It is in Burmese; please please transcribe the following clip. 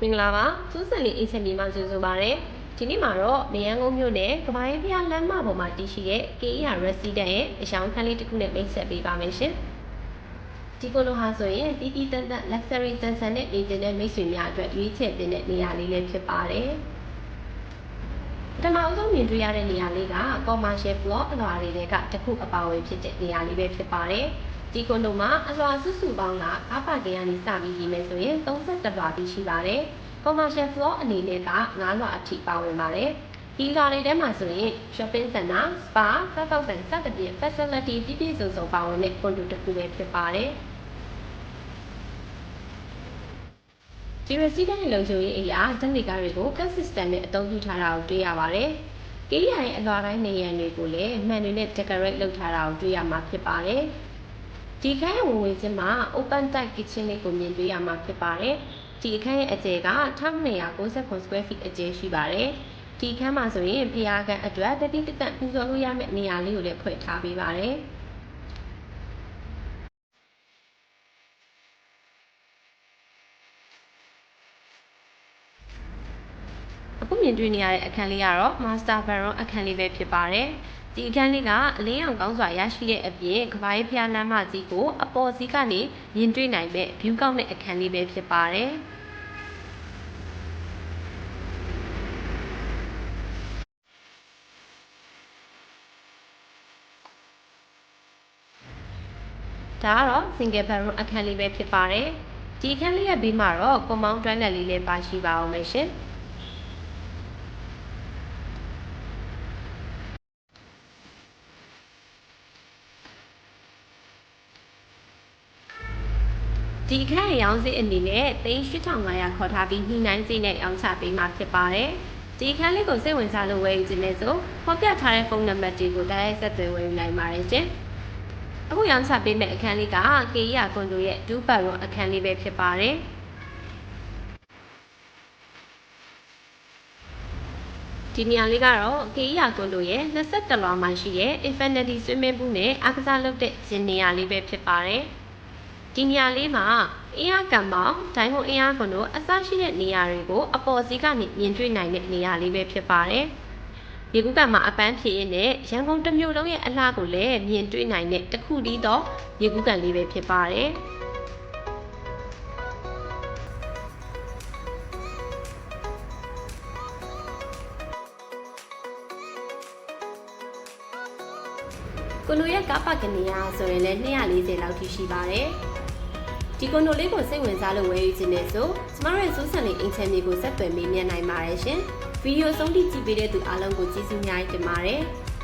မင်္ဂလာပါစူးစံလေးအင်ရှင်ပြည်မှာကြိုဆိုပါရစေဒီနေ့မှာတော့နေရန်ကုန်မြို့နယ်ကပိုင်းဖျားလမ်းမပေါ်မှာတည်ရှိတဲ့ KER Resident ရဲ့အရှောင်းခန်းလေးတစ်ခုနဲ့မိတ်ဆက်ပေးပါမယ်ရှင်ဒီကိုလိုဟာဆိုရင်တီးတီးတန်တန် luxury တန်ဆန်နဲ့နေကျင်တဲ့မိတ်ဆွေများအတွက်ရွေးချယ်တင်တဲ့နေရာလေးလည်းဖြစ်ပါတယ်ပထမအဆုံးမြင်တွေ့ရတဲ့နေရာလေးက commercial block အလွာတွေကတစ်ခုအပါအဝင်ဖြစ်တဲ့နေရာလေးပဲဖြစ်ပါတယ် ဒီကွန်ဒိုမှာအလွာစုစုပေါင်းကကားပါကင်ကနေစပြီးရေးမယ်ဆိုရင်32လွာပြီးရှိပါတယ်။ commercial floor အနေနဲ့က9လွာအထိပါဝင်ပါတယ်။ဒီလွာတွေထဲမှာဆိုရင် shopping center, spa, စားသောက်ဆိုင်စသဖြင့် facility ပြည့်ပြည့်စုံစုံပါဝင်တဲ့ကွန်ဒိုတစ်ခုပဲဖြစ်ပါတယ်။ဒီ resident ရဲ့လုံခြုံရေးအရာဓာတ်လေကားတွေကို cut system နဲ့အသုံးပြုထားတာကိုတွေ့ရပါတယ်။ကိရိယာရဲ့အလွာတိုင်းနေရန်တွေကိုလည်းမှန်တွေနဲ့ decorate လုပ်ထားတာကိုတွေ့ရမှာဖြစ်ပါတယ်။ ဒီခန်းရဲ့ဝင်ဝင်ချင်းမှာ open type kitchen လေးကိုမြင်တွေ့ရမှာဖြစ်ပါတယ်။ဒီအခန်းရဲ့အကျယ်က1290 square feet အကျယ်ရှိပါတယ်။ဒီခန်းမှာဆိုရင်ဖျားခန်းအတွက်တတိတတန့်ပူဇော်လို့ရမယ့်နေရာလေးကိုလည်းဖွင့်ထားပေးပါတယ်။အခုမြင်တွေ့နေရတဲ့အခန်းလေးကတော့ Master Bedroom အခန်းလေးပဲဖြစ်ပါတယ်။ ဒီအခန်းလေးကအလင်းရောင်ကောင်းစွာရရှိတဲ့အပြင်ကဘာရေးဖျားလမ်းမကြီးကိုအပေါ်စီးကနေမြင်တွေ့နိုင်မဲ့ view ကောင်းတဲ့အခန်းလေးပဲဖြစ်ပါတယ်။ဒါကတော့ single bedroom အခန်းလေးပဲဖြစ်ပါတယ်။ဒီအခန်းလေးရဲ့ဘေးမှာတော့ compound toilet လေးလည်းပါရှိပါအောင်မယ်ရှင်။ ဒီအခန်းရောင်းစည်းအနေနဲ့38,500ခေါ်ထားပြီးညှိနှိုင်းစည်းနဲ့ရောင်းချပေးမှာဖြစ်ပါတယ်။ဒီအခန်းလေးကိုစိတ်ဝင်စားလို့ဝယ်ယူခြင်းနဲ့ဆိုဖော်ပြထားတဲ့ဖုန်းနံပါတ်တွေကိုတိုက်ရိုက်ဆက်သွယ်ဝယ်ယူနိုင်ပါတယ်ရှင်။အခုရောင်းချပေးမယ့်အခန်းလေးကကေရီယာကွန်ဒိုရဲ့2 bedroom အခန်းလေးပဲဖြစ်ပါတယ်။ဒီနေရာလေးကတော့ကေရီယာကွန်ဒိုရဲ့21လွာမှာရှိတဲ့ Infinity Swimming Pool နဲ့အားကစားလုပ်တဲ့ဂျင်နေရာလေးပဲဖြစ်ပါတယ်။ ဒီနေရာလေးမှာအင်းအားကံပေါင်းဒိုင်းကုန်အင်းအားကွန်တို့အစရှိတဲ့နေရာတွေကိုအပေါ်စီးကနေမြင်တွေ့နိုင်တဲ့နေရာလေးပဲဖြစ်ပါတယ်။ရေကူးကံမှာအပန်းဖြေရင်းနဲ့ရန်ကုန်တစ်မြို့လုံးရဲ့အလှကိုလည်းမြင်တွေ့နိုင်တဲ့တစ်ခုတည်းသောရေကူးကံလေးပဲဖြစ်ပါတယ်။ကိုလိုရဲ့ကားပါကနေရဆိုရင်လည်း240လောက်ထိရှိပါတယ်။ ဒီကွန်ဒိုလေးကိုစိတ်ဝင်စားလို့ဝယ်ယူခြင်းနဲ့ဆိုကျမတို့ရဲ့စိုးစံလေးအင်ချန်မျိုးကိုဆက်သွယ်မေးမြန်းနိုင်ပါတယ်ရှင်။ဗီဒီယိုဆုံးထိကြည့်ပေးတဲ့သူအားလုံးကိုကျေးဇူးများတင်ပါတယ်။